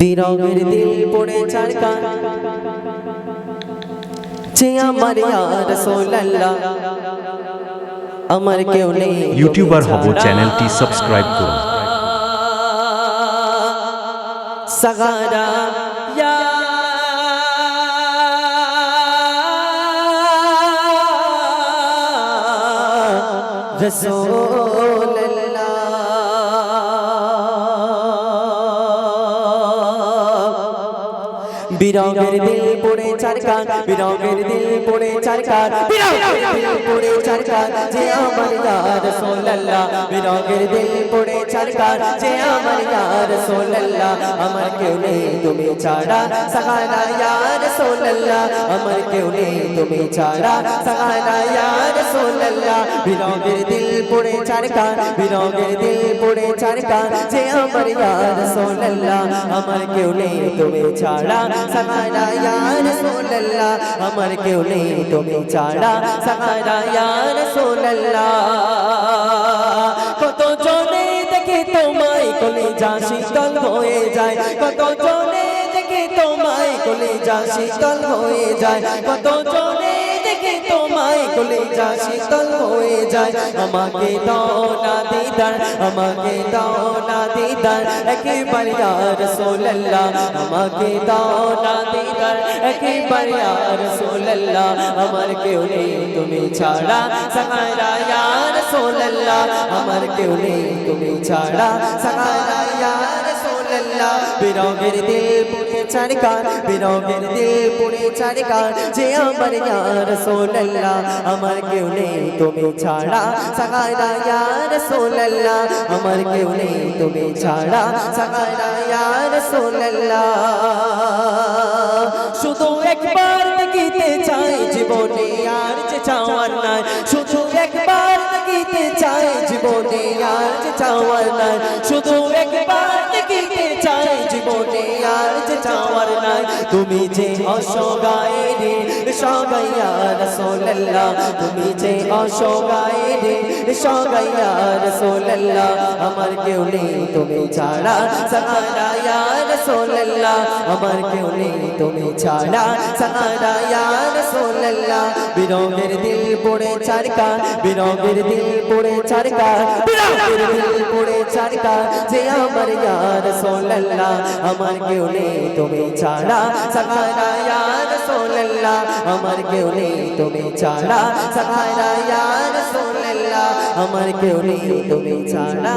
বিরগের দিল পড়ে চারকা যে আমার রাসূলুল্লাহ আমার কেউ নেই। ইউটিউবার হব চ্যানেলটি সাবস্ক্রাইব করুন। সগারা ইয়া রাসূলুল্লাহ বিরগের দিল পড়ে চারকান বিরগের দিল পড়ে চারকান দিল পড়ে চারকান যে আমার ইয়া রাসূলুল্লাহ বিরগের দিল পড়ে চারকান যে আমার ইয়া রাসূলুল্লাহ আমার কেউ নেই তুমি ছাড়া সাহারা ইয়া রাসূলুল্লাহ আমার কেউ নেই তুমি ছাড়া সাহারা ইয়া রাসূলুল্লাহ। বিরগের দিল পড়ে চারকান বিরগের দিল পড়ে চারকান যে আমার ইয়া রাসূলুল্লাহ, আমার কেউ নেই তুমি ছাড়া। সাহারা ইয়া রাসূলুল্লাহ, আমার কেউ নেই তুমি ছাড়া। সাহারা ইয়া রাসূলুল্লাহ কত জনে দেখে তোমায় কলে যা শীতল হয়ে যায়। কত জনে দেখে তোমায় কলে যা শীতল হয়ে যায়। কত জনে দেখে তোমায় কলে যা, শীতল হয়ে যায়, আমাকে দাও না দিদার, আমাকে দাও না দিদার, একেবারে ইয়া রাসূলুল্লাহ, আমাকে দাও না দিদার, একেবারে ইয়া রাসূলুল্লাহ, আমার কেউ নেই তুমি ছাড়া সাহারা ইয়া রাসূলুল্লাহ, আমার কেউ নেই তুমি ছাড়া সাহারা ইয়া রাসূলুল্লাহ বিরগের দিল পুড়ে চারকান বিরগের দিল পুড়ে চারকান যে আমার ইয়া রাসূলুল্লাহ, আমার কেউ নেই তুমি ছাড়া। সাহারা ইয়া রাসূলুল্লাহ, আমার কেউ নেই তুমি ছাড়া। সাহারা ইয়া রাসূলুল্লাহ। শুধু একবার দেখিতে চাই, জীবনে আর যে চাওয়ার নাই। শুধু একবার দেখিতে চাই, জীবনে আর যে চাওয়ার নাই। শুধু নাই তুমি যে অসগায়ে রে সগাইয়া রসোল্লা তুমি যে অসগায়ে রে সগাইয়া রসোল্লা আমার কেউ নেই, তুমি ছাড়া সাহারা রসোল্লা আমার কেউ নেই, তুমি ছাড়া সাহারা রাসূলুল্লাহ। বিরগের দিল পড়ে চারকা বিরগের দিল পড়ে চারকা বিরগের দিল পড়ে চারকা। যে আমার ইয়া রাসূলুল্লাহ, আমার কেউ নেই তুমি ছাড়া। সাহারা ইয়া রাসূলুল্লাহ, আমার কেউ নেই তুমি ছাড়া। সাহারা ইয়া রাসূলুল্লাহ, আমার কেউ নেই তুমি ছাড়া।